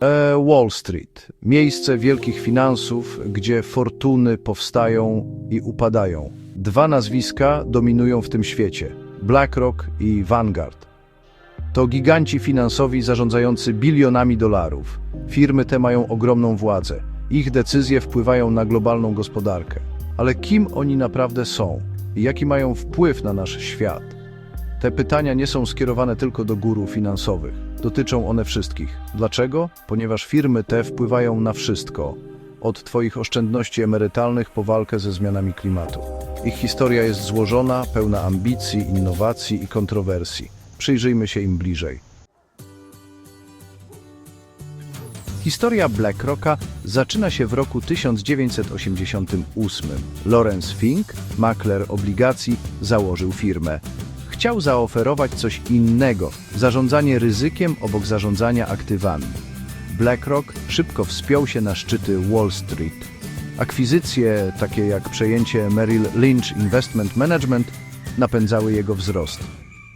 E, Wall Street. Miejsce wielkich finansów, gdzie fortuny powstają i upadają. Dwa nazwiska dominują w tym świecie: BlackRock i Vanguard. To giganci finansowi zarządzający bilionami dolarów. Firmy te mają ogromną władzę. Ich decyzje wpływają na globalną gospodarkę. Ale kim oni naprawdę są i jaki mają wpływ na nasz świat? Te pytania nie są skierowane tylko do guru finansowych. Dotyczą one wszystkich. Dlaczego? Ponieważ firmy te wpływają na wszystko. Od Twoich oszczędności emerytalnych po walkę ze zmianami klimatu. Ich historia jest złożona, pełna ambicji, innowacji i kontrowersji. Przyjrzyjmy się im bliżej. Historia BlackRocka zaczyna się w roku 1988. Lawrence Fink, makler obligacji, założył firmę. Chciał zaoferować coś innego zarządzanie ryzykiem obok zarządzania aktywami. BlackRock szybko wspiął się na szczyty Wall Street. Akwizycje, takie jak przejęcie Merrill Lynch Investment Management, napędzały jego wzrost.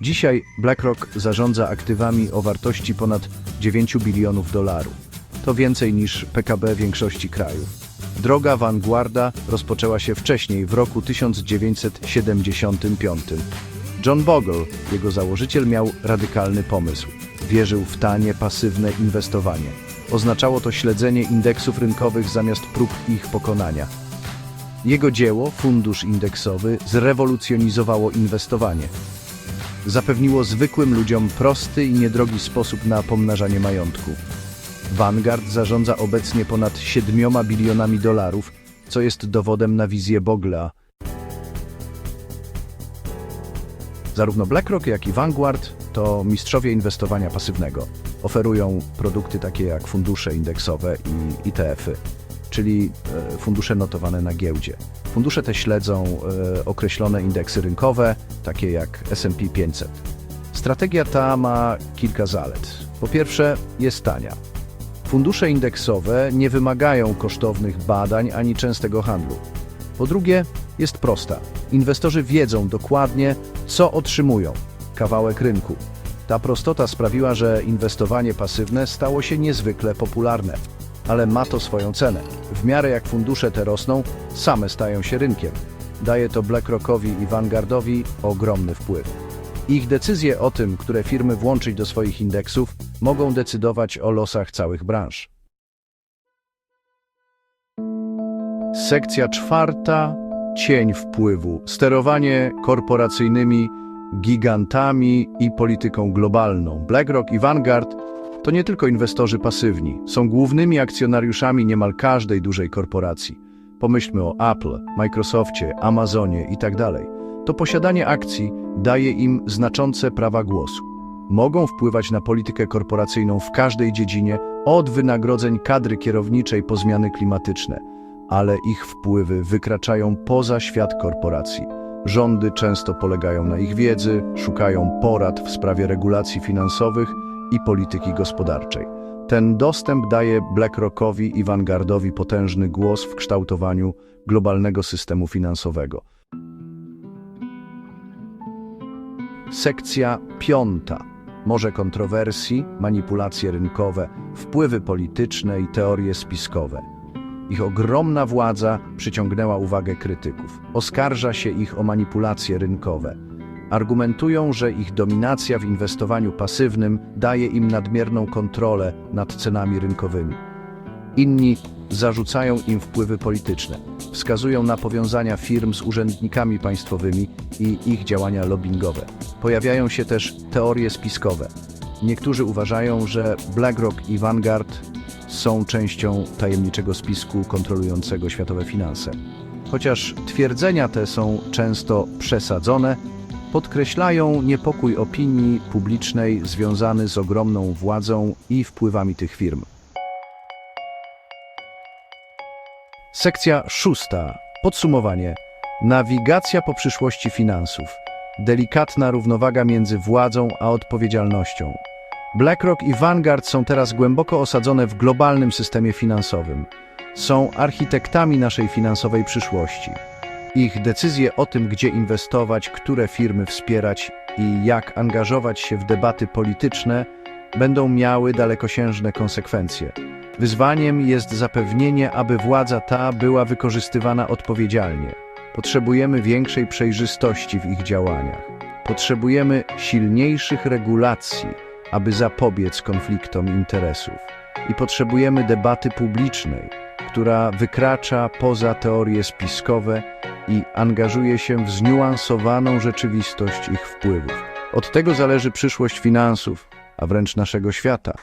Dzisiaj BlackRock zarządza aktywami o wartości ponad 9 bilionów dolarów. To więcej niż PKB większości krajów. Droga Vanguarda rozpoczęła się wcześniej, w roku 1975. John Bogle, jego założyciel, miał radykalny pomysł. Wierzył w tanie, pasywne inwestowanie. Oznaczało to śledzenie indeksów rynkowych zamiast prób ich pokonania. Jego dzieło, Fundusz Indeksowy, zrewolucjonizowało inwestowanie. Zapewniło zwykłym ludziom prosty i niedrogi sposób na pomnażanie majątku. Vanguard zarządza obecnie ponad 7 bilionami dolarów, co jest dowodem na wizję Bogla. Zarówno BlackRock, jak i Vanguard to mistrzowie inwestowania pasywnego. Oferują produkty takie jak fundusze indeksowe i ETF-y, czyli e, fundusze notowane na giełdzie. Fundusze te śledzą e, określone indeksy rynkowe, takie jak S&P 500. Strategia ta ma kilka zalet. Po pierwsze, jest tania. Fundusze indeksowe nie wymagają kosztownych badań ani częstego handlu. Po drugie, jest prosta. Inwestorzy wiedzą dokładnie, co otrzymują. Kawałek rynku. Ta prostota sprawiła, że inwestowanie pasywne stało się niezwykle popularne. Ale ma to swoją cenę. W miarę jak fundusze te rosną, same stają się rynkiem. Daje to BlackRockowi i Vanguardowi ogromny wpływ. Ich decyzje o tym, które firmy włączyć do swoich indeksów, mogą decydować o losach całych branż. Sekcja czwarta. Cień wpływu. Sterowanie korporacyjnymi gigantami i polityką globalną. BlackRock i Vanguard to nie tylko inwestorzy pasywni, są głównymi akcjonariuszami niemal każdej dużej korporacji. Pomyślmy o Apple, Microsoftie, Amazonie itd. To posiadanie akcji daje im znaczące prawa głosu. Mogą wpływać na politykę korporacyjną w każdej dziedzinie, od wynagrodzeń kadry kierowniczej po zmiany klimatyczne, ale ich wpływy wykraczają poza świat korporacji. Rządy często polegają na ich wiedzy, szukają porad w sprawie regulacji finansowych i polityki gospodarczej. Ten dostęp daje BlackRockowi i Vanguardowi potężny głos w kształtowaniu globalnego systemu finansowego. Sekcja piąta. Morze kontrowersji, manipulacje rynkowe, wpływy polityczne i teorie spiskowe. Ich ogromna władza przyciągnęła uwagę krytyków. Oskarża się ich o manipulacje rynkowe. Argumentują, że ich dominacja w inwestowaniu pasywnym daje im nadmierną kontrolę nad cenami rynkowymi. Inni zarzucają im wpływy polityczne. Wskazują na powiązania firm z urzędnikami państwowymi i ich działania lobbyingowe. Pojawiają się też teorie spiskowe. Niektórzy uważają, że BlackRock i Vanguard są częścią tajemniczego spisku kontrolującego światowe finanse. Chociaż twierdzenia te są często przesadzone, podkreślają niepokój opinii publicznej związany z ogromną władzą i wpływami tych firm. Sekcja szósta. Podsumowanie. Nawigacja po przyszłości finansów. Delikatna równowaga między władzą a odpowiedzialnością. BlackRock i Vanguard są teraz głęboko osadzone w globalnym systemie finansowym. Są architektami naszej finansowej przyszłości. Ich decyzje o tym, gdzie inwestować, które firmy wspierać i jak angażować się w debaty polityczne, będą miały dalekosiężne konsekwencje. Wyzwaniem jest zapewnienie, aby władza ta była wykorzystywana odpowiedzialnie. Potrzebujemy większej przejrzystości w ich działaniach. Potrzebujemy silniejszych regulacji, aby zapobiec konfliktom interesów. I potrzebujemy debaty publicznej, która wykracza poza teorie spiskowe i angażuje się w zniuansowaną rzeczywistość ich wpływów. Od tego zależy przyszłość finansów, a wręcz naszego świata.